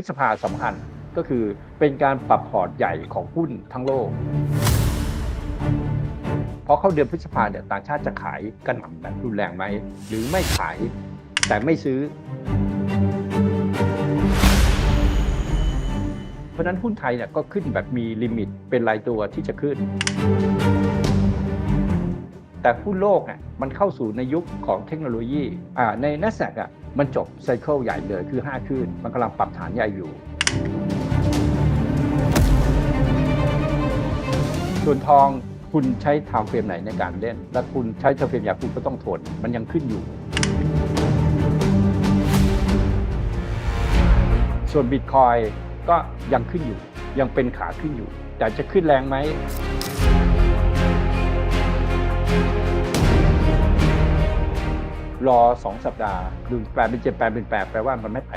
ฤษภาสำคัญก็คือเป็นการปรับพอร์ตใหญ่ของหุ้นทั้งโลกพราะเข้าเดือนพฤษภาเนี่ยต่างชาติจะขายกระหน่ำแบบรุนแรงไหม หรือไม่ขายแต่ไม่ซื้อ เพราะนั้นหุ้นไทยเนี่ยก็ขึ้นแบบมีลิมิตเป็นรายตัวที่จะขึ้น แต่หุ้นโลกเนี่ยมันเข้าสู่ในยุคของเทคโนโลยีใน n a s d a q อะ มันจบไซเคิลใหญ่เลยคือ5ขึ้นมันกำลังปรับฐานใหญ่อยู่ ส่วนทองคุณใช้ทม์เฟรมไหนในการเล่น และคุณใช้ทม์เฟรมอย่างคุณก็ต้องทนมันยังขึ้นอยู่ ส่วนบิตคอยก็ยังขึ้นอยู่ ยังเป็นขาขึ้นอยู่ แต่จะขึ้นแรงไหม รอ 2 สัปดาห์ดูแปลเป็นเจ็ดแปลเป็นแปดแปลว่ามันไม่ไป